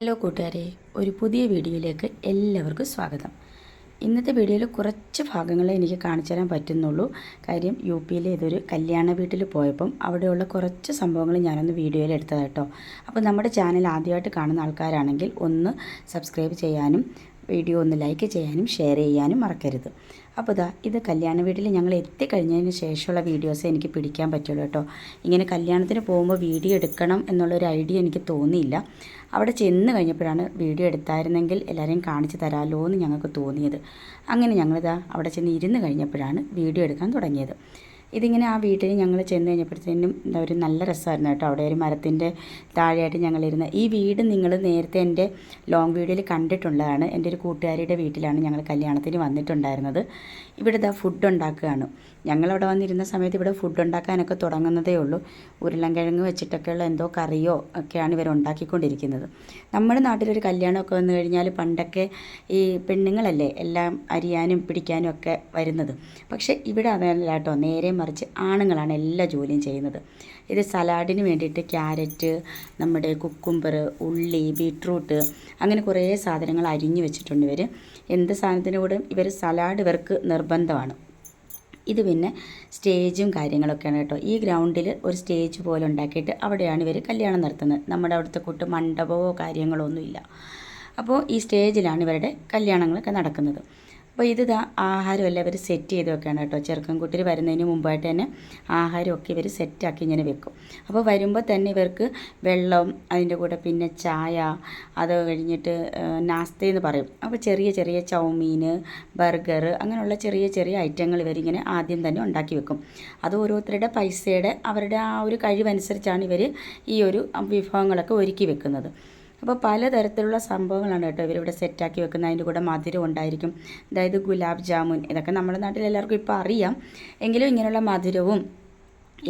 Hello കൂട്ടുകാരെ ഒരു പുതിയ വീഡിയോയിലേക്ക് എല്ലാവർക്കും സ്വാഗതം. ഇന്നത്തെ വീഡിയോയിൽ കുറച്ച് ഭാഗങ്ങളെ എനിക്ക് കാണിച്ചു തരാൻ പറ്റുന്നുള്ളൂ. കാര്യം യു പിയിലെ ഇതൊരു കല്യാണ വീട്ടിൽ പോയപ്പം അവിടെയുള്ള കുറച്ച് സംഭവങ്ങൾ ഞാനൊന്ന് വീഡിയോയിൽ എടുത്തതാട്ടോ അപ്പോൾ നമ്മുടെ ചാനൽ ആദ്യമായിട്ട് കാണുന്ന ആൾക്കാരാണെങ്കിൽ ഒന്ന് സബ്സ്ക്രൈബ് ചെയ്യാനും വീഡിയോ ഒന്ന് ലൈക്ക് ചെയ്യാനും ഷെയർ ചെയ്യാനും മറക്കരുത്. അപ്പോൾ ഇതാ ഇത് കല്യാണ വീട്ടിൽ ഞങ്ങൾ എത്തിക്കഴിഞ്ഞതിന് ശേഷമുള്ള വീഡിയോസ് എനിക്ക് പിടിക്കാൻ പറ്റുള്ളൂ കേട്ടോ. ഇങ്ങനെ കല്യാണത്തിന് പോകുമ്പോൾ വീഡിയോ എടുക്കണം എന്നുള്ളൊരു ഐഡിയ എനിക്ക് തോന്നിയില്ല. അവിടെ ചെന്ന് കഴിഞ്ഞപ്പോഴാണ് വീഡിയോ എടുത്തായിരുന്നെങ്കിൽ എല്ലാവരെയും കാണിച്ചു തരാമല്ലോ എന്ന് ഞങ്ങൾക്ക് തോന്നിയത്. അങ്ങനെ ഞങ്ങളിതാ അവിടെ ചെന്ന് ഇരുന്ന് കഴിഞ്ഞപ്പോഴാണ് വീഡിയോ എടുക്കാൻ തുടങ്ങിയത്. ഇതിങ്ങനെ ആ വീട്ടിൽ ഞങ്ങൾ ചെന്ന് കഴിഞ്ഞപ്പോഴത്തേനും എന്താ ഒരു നല്ല രസമായിരുന്നു കേട്ടോ. അവിടെ ഒരു മരത്തിന്റെ താഴെയായിട്ട് ഞങ്ങളിരുന്ന് ഈ വീട് നിങ്ങൾ നേരത്തെ എന്റെ ലോങ് വീഡിയോയിൽ കണ്ടിട്ടുള്ളതാണ്. എന്റെ ഒരു കൂട്ടുകാരിയുടെ വീട്ടിലാണ് ഞങ്ങൾ കല്യാണത്തിന് വന്നിട്ടുണ്ടായിരുന്നത്. ഇവിടെ ഇതാ ഫുഡ് ഉണ്ടാക്കുകയാണ്. ഞങ്ങളവിടെ വന്നിരുന്ന സമയത്ത് ഇവിടെ ഫുഡ് ഉണ്ടാക്കാനൊക്കെ തുടങ്ങുന്നതേ ഉള്ളൂ. ഉരുളൻകിഴങ്ങ് വെച്ചിട്ടൊക്കെയുള്ള എന്തോ കറിയോ ഒക്കെയാണ് ഇവർ ഉണ്ടാക്കിക്കൊണ്ടിരിക്കുന്നത്. നമ്മുടെ നാട്ടിലൊരു കല്യാണമൊക്കെ വന്നു കഴിഞ്ഞാൽ പണ്ടൊക്കെ ഈ പെണ്ണുങ്ങളല്ലേ എല്ലാം അരിയാനും പിടിക്കാനും ഒക്കെ വരുന്നത്. പക്ഷേ ഇവിടെ അതല്ല കേട്ടോ. നേരെ മറിച്ച് ആണുങ്ങളാണ് എല്ലാ ജോലിയും ചെയ്യുന്നത്. ഇത് സലാഡിന് വേണ്ടിയിട്ട് ക്യാരറ്റ് നമ്മുടെ കുക്കുംബർ ഉള്ളി ബീട്രൂട്ട് അങ്ങനെ കുറേ സാധനങ്ങൾ അരിഞ്ഞു വെച്ചിട്ടുണ്ട് ഇവർ എന്ത് സാധനത്തിനോടും ഇവർ സലാഡ് ഇവർക്ക് നിർബന്ധമാണ്. ഇത് പിന്നെ സ്റ്റേജും കാര്യങ്ങളൊക്കെയാണ് കേട്ടോ. ഈ ഗ്രൗണ്ടിൽ ഒരു സ്റ്റേജ് പോലെ ഉണ്ടാക്കിയിട്ട് അവിടെയാണ് ഇവർ കല്യാണം നടത്തുന്നത്. നമ്മുടെ അവിടുത്തെ കൂട്ട് മണ്ഡപമോ കാര്യങ്ങളോ ഒന്നുമില്ല. അപ്പോൾ ഈ സ്റ്റേജിലാണ് ഇവരുടെ കല്യാണങ്ങളൊക്കെ നടക്കുന്നത്. അപ്പോൾ ഇത് ഇതാ ആഹാരമെല്ലാം ഇവർ സെറ്റ് ചെയ്ത് വെക്കുകയാണ് കേട്ടോ. ചെറുക്കൻകുട്ടിൽ വരുന്നതിന് മുമ്പായിട്ട് തന്നെ ആഹാരമൊക്കെ ഇവർ സെറ്റാക്കി ഇങ്ങനെ വെക്കും. അപ്പോൾ വരുമ്പോൾ തന്നെ ഇവർക്ക് വെള്ളം അതിന്റെ കൂടെ പിന്നെ ചായ അത് കഴിഞ്ഞിട്ട് നാസ്തയെന്ന് പറയും. അപ്പോൾ ചെറിയ ചെറിയ ചൗമീൻ ബർഗർ അങ്ങനെയുള്ള ചെറിയ ചെറിയ ഐറ്റങ്ങൾ ഇവരിങ്ങനെ ആദ്യം തന്നെ ഉണ്ടാക്കി വെക്കും. അത് ഓരോരുത്തരുടെ പൈസയുടെ അവരുടെ ആ ഒരു കഴിവനുസരിച്ചാണ് ഇവർ ഈ ഒരു വിഭവങ്ങളൊക്കെ ഒരുക്കി വെക്കുന്നത്. അപ്പോൾ പലതരത്തിലുള്ള സംഭവങ്ങളാണ് കേട്ടോ ഇവരിവിടെ സെറ്റാക്കി വെക്കുന്നത്. അതിന്റെ കൂടെ മധുരം ഉണ്ടായിരിക്കും. അതായത് ഗുലാബ് ജാമുൻ. ഇതൊക്കെ നമ്മുടെ നാട്ടിൽ എല്ലാവർക്കും ഇപ്പോൾ അറിയാം. എങ്കിലും ഇങ്ങനെയുള്ള മധുരവും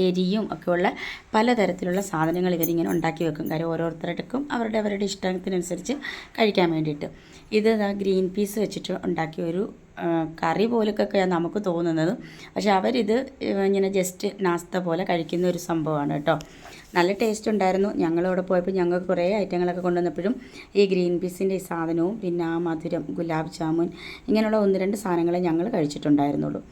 എരിയും ഒക്കെയുള്ള പലതരത്തിലുള്ള സാധനങ്ങൾ ഇവരിങ്ങനെ ഉണ്ടാക്കി വെക്കും. കാര്യം ഓരോരുത്തർക്കും അവരുടെ അവരുടെ ഇഷ്ടത്തിനനുസരിച്ച് കഴിക്കാൻ വേണ്ടിയിട്ട്. ഇത് ഗ്രീൻ പീസ് വെച്ചിട്ട് ഉണ്ടാക്കിയ ഒരു കറി പോലൊക്കെയാണ് നമുക്ക് തോന്നുന്നത്. പക്ഷെ അവരിത് ഇങ്ങനെ ജസ്റ്റ് നാസ്ത പോലെ കഴിക്കുന്ന ഒരു സംഭവമാണ് കേട്ടോ. നല്ല ടേസ്റ്റ് ഉണ്ടായിരുന്നു. ഞങ്ങളവിടെ പോയപ്പോൾ ഞങ്ങൾക്ക് കുറേ ഐറ്റങ്ങളൊക്കെ കൊണ്ടുവന്നപ്പോഴും ഈ ഗ്രീൻ പീസിന്റെ ഈ സാധനവും പിന്നെ ആ മധുരം ഗുലാബ് ജാമുൻ ഇങ്ങനെയുള്ള ഒന്ന് രണ്ട് സാധനങ്ങളെ ഞങ്ങൾ കഴിച്ചിട്ടുണ്ടായിരുന്നുള്ളൂ.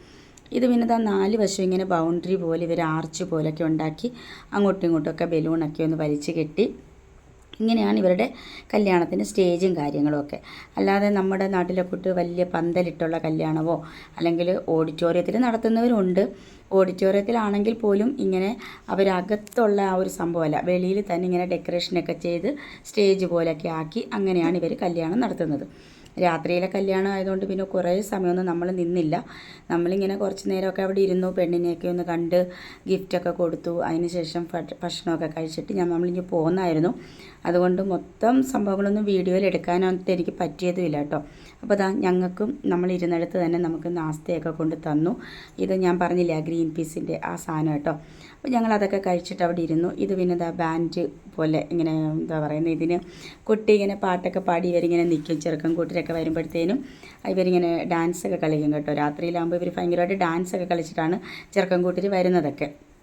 ഇത് പിന്നെ താ നാല് വശം ഇങ്ങനെ ബൗണ്ടറി പോലെ ഇവർ ആർച്ച് പോലൊക്കെ ഉണ്ടാക്കി അങ്ങോട്ടും ഇങ്ങോട്ടുമൊക്കെ ബലൂണൊക്കെ ഒന്ന് വലിച്ചു കെട്ടി. ഇങ്ങനെയാണ് ഇവരുടെ കല്യാണത്തിന്റെ സ്റ്റേജും കാര്യങ്ങളുമൊക്കെ അല്ലാതെ നമ്മുടെ നാട്ടിലെ കുട്ടി വലിയ പന്തലിട്ടുള്ള കല്യാണമോ അല്ലെങ്കിൽ ഓഡിറ്റോറിയത്തിൽ നടത്തുന്നവരുണ്ട്. ഓഡിറ്റോറിയത്തിലാണെങ്കിൽ പോലും ഇങ്ങനെ അവരകത്തുള്ള ആ ഒരു സംഭവമല്ല. വെളിയിൽ തന്നെ ഇങ്ങനെ ഡെക്കറേഷനൊക്കെ ചെയ്ത് സ്റ്റേജ് പോലെയൊക്കെ ആക്കി അങ്ങനെയാണ് ഇവർ കല്യാണം നടത്തുന്നത്. രാത്രിയിലെ കല്യാണം ആയതുകൊണ്ട് പിന്നെ കുറേ സമയമൊന്നും നമ്മൾ നിന്നില്ല. നമ്മളിങ്ങനെ കുറച്ച് നേരമൊക്കെ അവിടെ ഇരുന്നു. പെണ്ണിനെയൊക്കെ ഒന്ന് കണ്ട് ഗിഫ്റ്റൊക്കെ കൊടുത്തു. അതിന് ശേഷം ഭക്ഷണമൊക്കെ കഴിച്ചിട്ട് ഞാൻ നമ്മളിങ്ങനെ പോകുന്നായിരുന്നു അതുകൊണ്ട് മൊത്തം സംഭവങ്ങളൊന്നും വീഡിയോയിൽ എടുക്കാനൊന്നും എനിക്ക് പറ്റിയതുമില്ല കേട്ടോ. അപ്പോൾ അതാ ഞങ്ങൾക്കും നമ്മൾ ഇരുന്നിടത്ത് തന്നെ നമുക്ക് നാസ്തയൊക്കെ കൊണ്ട് തന്നു. ഇത് ഞാൻ പറഞ്ഞില്ല ഗ്രീൻ പീസിന്റെ ആ സാധനം കേട്ടോ. അപ്പോൾ ഞങ്ങൾ അതൊക്കെ കഴിച്ചിട്ട് അവിടെ ഇരുന്നു. ഇത് പിന്നെ എന്താ ബാൻഡ് പോലെ ഇങ്ങനെ എന്താ പറയുന്നത് ഇതിന് കുട്ടി ഇങ്ങനെ പാട്ടൊക്കെ പാടി ഇവരിങ്ങനെ നിൽക്കും ചെറുക്കൻ കൂട്ടരൊക്കെ വരുമ്പോഴത്തേനും ഇവരിങ്ങനെ ഡാൻസൊക്കെ കളിക്കും കേട്ടോ. രാത്രിയിലാകുമ്പോൾ ഇവർ ഭയങ്കരമായിട്ട് ഡാൻസൊക്കെ കളിച്ചിട്ടാണ് ചെറുക്കം കൂട്ടിൽ വരുന്നതൊക്കെ.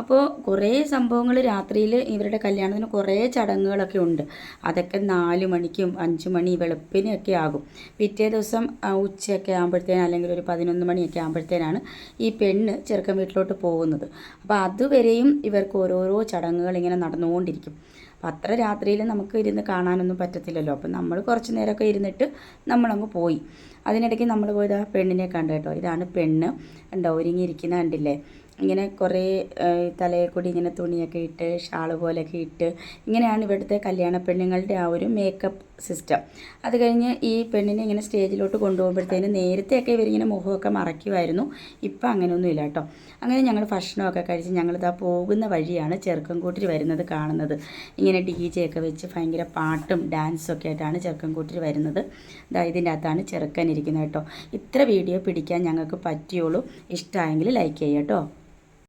അപ്പോൾ കുറേ സംഭവങ്ങൾ രാത്രിയിൽ ഇവരുടെ കല്യാണത്തിന് കുറേ ചടങ്ങുകളൊക്കെ ഉണ്ട്. അതൊക്കെ നാല് മണിക്കും അഞ്ച് മണി വെളുപ്പിനൊക്കെ ആകും. പിറ്റേ ദിവസം ഉച്ചയൊക്കെ ആകുമ്പോഴത്തേനും അല്ലെങ്കിൽ ഒരു പതിനൊന്ന് മണിയൊക്കെ ആകുമ്പോഴത്തേനാണ് ഈ പെണ്ണ് ചെറുക്കൻ വീട്ടിലോട്ട് പോകുന്നത്. അപ്പോൾ അതുവരെയും ഇവർക്ക് ഓരോരോ ചടങ്ങുകൾ ഇങ്ങനെ നടന്നുകൊണ്ടിരിക്കും. അപ്പം അത്ര രാത്രിയിൽ നമുക്ക് ഇരുന്ന് കാണാനൊന്നും പറ്റത്തില്ലല്ലോ. അപ്പം നമ്മൾ കുറച്ച് നേരമൊക്കെ ഇരുന്നിട്ട് നമ്മളങ്ങ് പോയി. അതിനിടയ്ക്ക് നമ്മൾ പോയത് ആ പെണ്ണിനെ കണ്ടു കേട്ടോ. ഇതാണ് പെണ്ണ്. ഉണ്ടോ ഒരുങ്ങിയിരിക്കുന്ന കണ്ടില്ലേ? ഇങ്ങനെ കുറേ തലയിൽ കൂടി ഇങ്ങനെ തുണിയൊക്കെ ഇട്ട് ഷാൾ പോലെയൊക്കെ ഇട്ട് ഇങ്ങനെയാണ് ഇവിടുത്തെ കല്യാണ പെണ്ണുങ്ങളുടെ ആ ഒരു മേക്കപ്പ് സിസ്റ്റം അത് കഴിഞ്ഞ് ഈ പെണ്ണിനെ ഇങ്ങനെ സ്റ്റേജിലോട്ട് കൊണ്ടുപോകുമ്പോഴത്തേന് നേരത്തെയൊക്കെ ഇവരിങ്ങനെ മുഖമൊക്കെ മറയ്ക്കുമായിരുന്നു. ഇപ്പം അങ്ങനെയൊന്നും ഇല്ല കേട്ടോ അങ്ങനെ ഞങ്ങൾ ഭക്ഷണമൊക്കെ കഴിച്ച് ഞങ്ങളിതാ പോകുന്ന വഴിയാണ് ചെറുക്കൻകൂട്ടിൽ വരുന്നത് കാണുന്നത്. ഇങ്ങനെ ഡി ജെ ഒക്കെ വെച്ച് ഭയങ്കര പാട്ടും ഡാൻസും ഒക്കെ ആയിട്ടാണ് ചെറുക്കൻകൂട്ടിൽ വരുന്നത്. ഇതാ ഇതിന്റെ അകത്താണ് ചെറുക്കൻ ഇരിക്കുന്നത് കേട്ടോ ഇത്ര വീഡിയോ പിടിക്കാൻ ഞങ്ങൾക്ക് പറ്റിയുള്ളൂ ഇഷ്ടമായെങ്കിൽ ലൈക്ക് ചെയ്യാം കേട്ടോ